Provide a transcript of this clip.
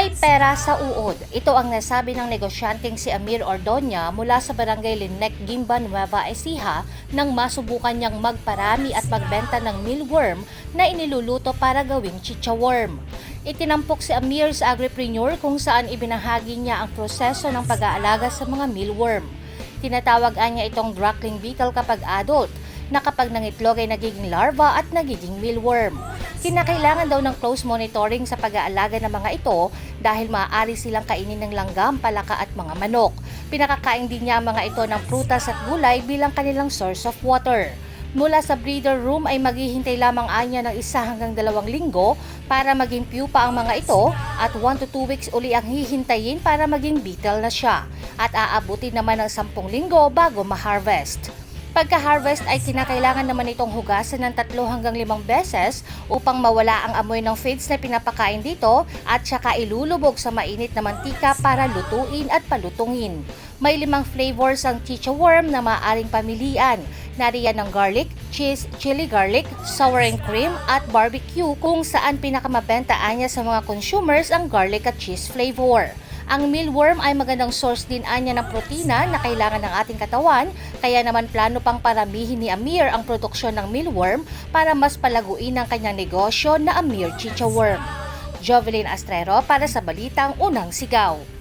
May pera sa uod. Ito ang nasabi ng negosyanteng si Amir Ordonya mula sa barangay Linek, Gimba, Nueva Ecija nang masubukan niyang magparami at magbenta ng mealworm na iniluluto para gawing chicha worm. Itinampok si Amir sa agripreneur kung saan ibinahagi niya ang proseso ng pag-aalaga sa mga mealworm. Tinatawag niya itong drunkling beetle kapag adult, na kapag nangitlog ay nagiging larva at nagiging mealworm. Kinakailangan daw ng close monitoring sa pag-aalaga ng mga ito dahil maaari silang kainin ng langgam, palaka at mga manok. Pinakakain din niya ang mga ito ng prutas at gulay bilang kanilang source of water. Mula sa breeder room ay maghihintay lamang anya ng isa hanggang dalawang linggo para maging pupa ang mga ito at 1 to 2 weeks uli ang hihintayin para maging beetle na siya at aabutin naman ng 10 linggo bago ma-harvest. Pagka-harvest ay kinakailangan naman itong hugasan ng tatlo hanggang limang beses upang mawala ang amoy ng feeds na pinapakain dito at saka ilulubog sa mainit na mantika para lutuin at palutungin. May limang flavors ang chicha worm na maaaring pamilian. Nariyan ng garlic, cheese, chili garlic, sour and cream at barbecue kung saan pinakamabentaan niya sa mga consumers ang garlic at cheese flavor. Ang mealworm ay magandang source din anya ng protina na kailangan ng ating katawan, kaya naman plano pang paramihin ni Amir ang produksyon ng mealworm para mas palaguin ang kanyang negosyo na Amir Chicha Worm. Jovelyn Astrero para sa Balitang Unang Sigaw.